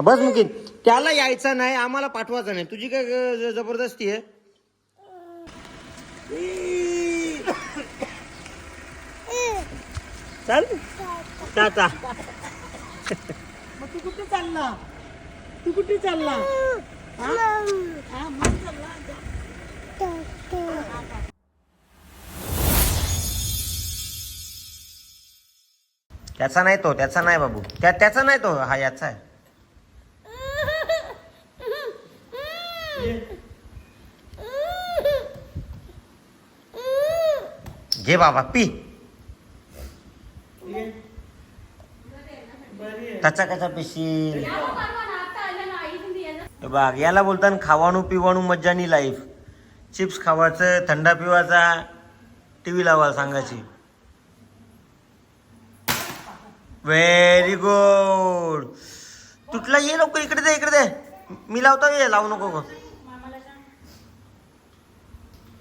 बस मुकीन. त्याला यायचं नाही आम्हाला पाठवायचं नाही. तुझी काय जबरदस्ती आहे? चल. टाटा. मग तू कुठे चालला? तू कुठे चालला? त्याचा नाही तो त्याचा नाही बाबू. त्या त्याचा नाही तो हा याचा आहे. घे बाबा पी. त्याचा कसा पिशील. हे याला बोलतात खावाणू पिवाणू मज्जानी लाईफ चिप्स खावायचं थंडा पिवायचा टी व्ही लावायला सांगायची. व्हेरी गुड तुटला ये लवकर इकडे दे इकडे दे. मी लावतो ये लावू नको गं.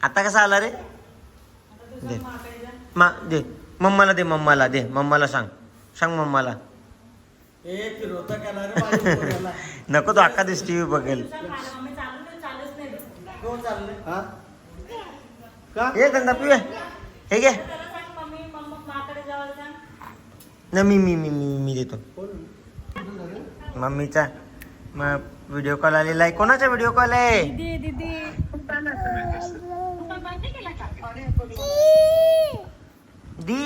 आता कसा आला रे? दे. मा दे. मम्माला दे मम्माला दे. मम्माला सांग. सांग मम्माला. नको तो अख्खा दिवस टीव्ही बघेल. हा ये धंदा पिऊया. हे घे. ना मी मी मी मी मी देतो. मम्मीचा मग व्हिडिओ कॉल आलेला आहे. कोणाचा व्हिडिओ कॉल आहे? दी.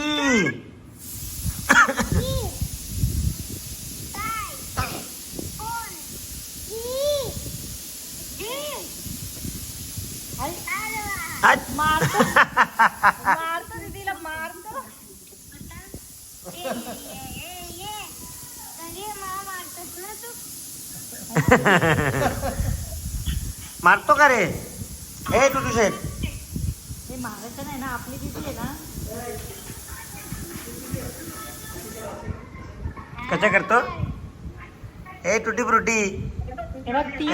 दीदीला मारतो मारतो का रे? ए टुटू शेठ. हे मारायचं नाही ना आपली आहे ना. कशा करतो? ए टुटी फ्रुटी. ती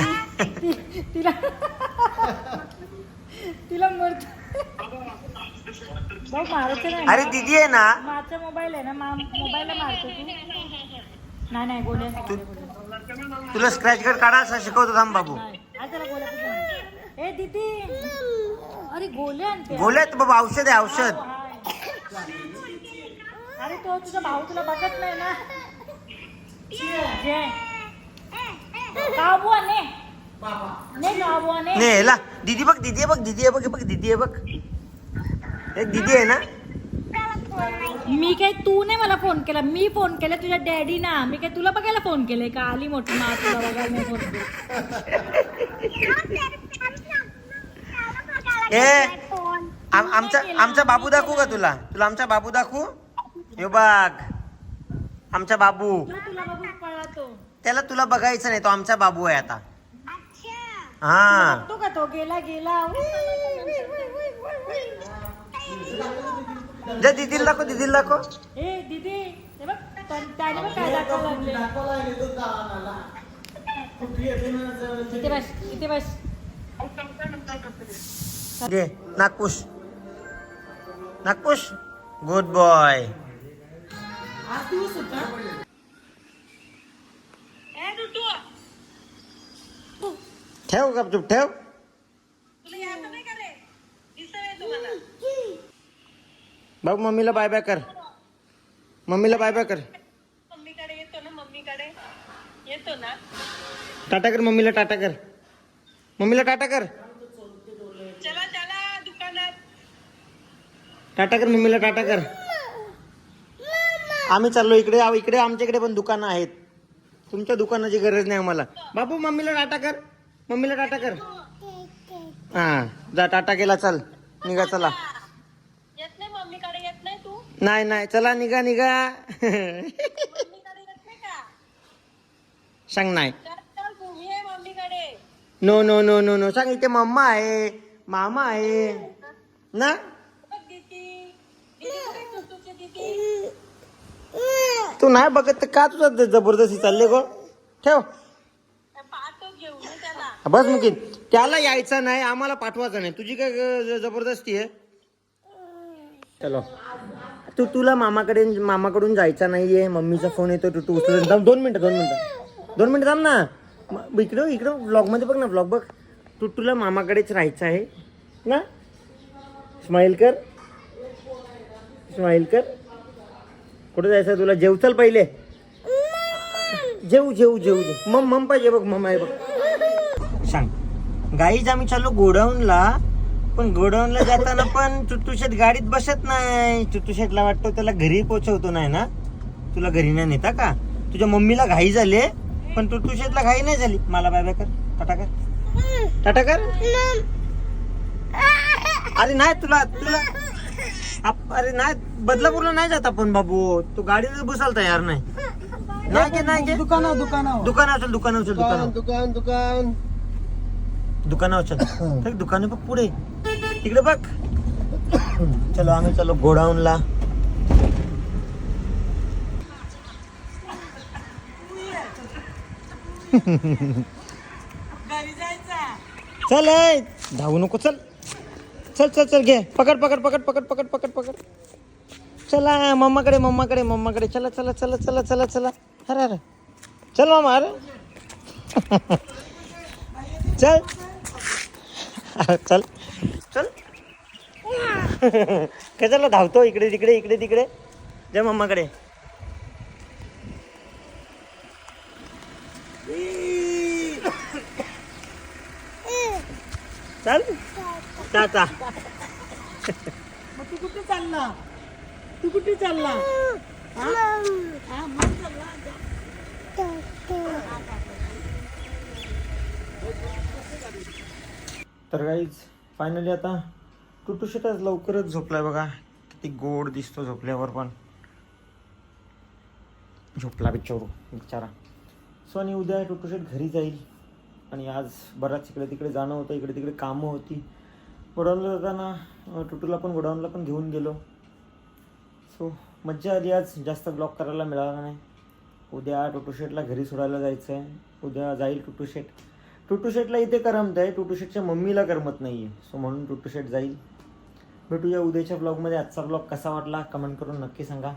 ती- तिला तिला मरत. भाऊ मारायचं नाही अरे. दीदी आहे ना? माझा मोबाईल आहे ना? मा मोबाईलला मारतो तू. नाही गोल्या तुला स्क्रॅच कार्ड काढायला शिकवतो थांब बाबू. नाही. गोल्या? ए दीदी! अरे गोल्या आणते. गोल्यात बाबा औषध आहे औषध. अरे तो तुझा भाऊ तुला बघत नाही ना? जय ने दीदी बघ दीदी आहे बघ दीदी आहे बघ हे बघ दीदी आहे बघ. दीदी आहे ना? मी काय तू नाही मला फोन केला. मी फोन केला तुझ्या डॅडी ना. मी काय तुला बघायला फोन केलाय का? आली मोठी मा तुला बघायला नाही फोन ए आम- आमचा आमचा बाबू दाखवू का तुला? तुला आमचा बाबू दाखवू? हे बघ. आमचा बाबू. तू तुला बघून पळला तो त्याला तुला बघायचं नाही तो आमचा बाबू आहे आता. हा. बघतो का तो? गेला गेला. जा दीदीला दाखव दीदीला दाखव. ए दीदी हे बघ त्याने बघ काय दाखवा लागले. दाखवला गेलो दवाखान्याला. कुठे येते ना जरा- इथे बस इथे बस. दे नागपूस नागपूस गुड बॉय ठेव गपचूप ठेव. बाबू मम्मीला बाय बाय कर. मम्मीला बाय बाय कर. मम्मीकडे येतो ना मम्मीकडे. येतो ना. टाटा कर मम्मीला टाटा कर. मम्मीला टाटा कर. चला चला दुकानात. टाटा कर मम्मीला टाटा कर. आम्ही चाललो इकडे आव- इकडे आमच्या इकडे पण दुकानं आहेत. तुमच्या दुकानाची गरज नाही आम्हाला. बाबू मम्मीला टाटा कर. मम्मीला टाटा कर. हा जा टाटा केला चल. निघा चला येत नाही मम्मीकडे येत नाही नाही चला निघा निघा. सांग नाही. No no no no no सांग इथे मम्मा आहे मामा आहे. ना? तू नाही बघत तर का तुझा जबरदस्ती चालले गो? ठेव. बस मुकीन. त्याला यायचं नाही आम्हाला पाठवायचं नाही. तुझी काय ग- जबरदस्ती आहे? चलो. तू तुला मामाकडे मामाकडून जायचं नाहीये. मम्मीचा फोन येतो तू तू उचलून थांब, दोन मिनिटं दोन मिनिटं. दोन मिनिट थांब ना. म- इकडं इकडं. ब्लॉगमध्ये बघ ना ब्लॉग बघ. टुट्टूला मामाकडेच राहायचं आहे. ना? स्माईल कर. स्माईल कर. कुठे जायचं तुला? जेवचल पहिले. जेऊ जेऊ जेऊ जेऊ मम मम पाहिजे बघ मम आहे बघ. सांग. गाईज आम्ही चाललो गोडाऊनला. पण गोडाऊनला जाताना पण टुट्टू गाडीत बसत नाही. शेटला वाटतं त्याला घरी पोचवतो नाही ना? तुला घरी नाही नेता का? तुझ्या मम्मीला घाई झाले पण शेटला घाई नाही झाली. मला बाय बाय कर. टाटा कर. टाटा कर. अरे नाही तुला तुला अरे नाही बदलापूरला नाही जात आपण बाबू. तू गाडीतच बसायला तयार नाही. नाही दुकानावर दुकानावर. चल दुकानावर चल दुकानावर. दुकान दुकान दुकानावर चल. तर दुकान पुढे. तिकडे बघ. चलो आम्ही चलो गोडाऊनला. चल धावू नको चल. चल चल चल घे. पकड पकड पकड पकड पकड पकड पकड. चला मम्माकडे मम्माकडे मम्माकडे. चला चला चला चला चला चला. अरे अरे. चल मामा अरे. चल. चल. चल. कशाला धावतो? इकडे तिकडे इकडे तिकडे. जय मम्माकडे. चल. टाटा मग तू कुठे चालला? तू कुठे हा? हा, चालला. तर काहीच फायनली आता टुटूशेट आज लवकरच झोपलाय बघा. किती गोड दिसतो झोपल्यावर पण. झोपला बिचारू बिचारा सो आणि उद्या टुटूशेट घरी जाईल. आणि आज बराच इकडे तिकडे जाणं होतं इकडे तिकडे कामं होती. गोडाऊनला जाताना टुटूला पण गोडाऊनला पण घेऊन गेलो. सो मज्जा आली आज. जास्त ब्लॉक करायला मिळाला नाही. उद्या टुटूशेटला घरी सोडायला जायचं आहे उद्या जाईल टुटूशेट टुटूशेटला इथे करमत आहे टुटूशेटच्या मम्मीला करमत नाही आहे सो म्हणून टुटूशेट जाईल. भेटूया उद्याच्या ब्लॉगमध्ये आजचा ब्लॉग कसा वाटला? कमेंट करून नक्की सांगा.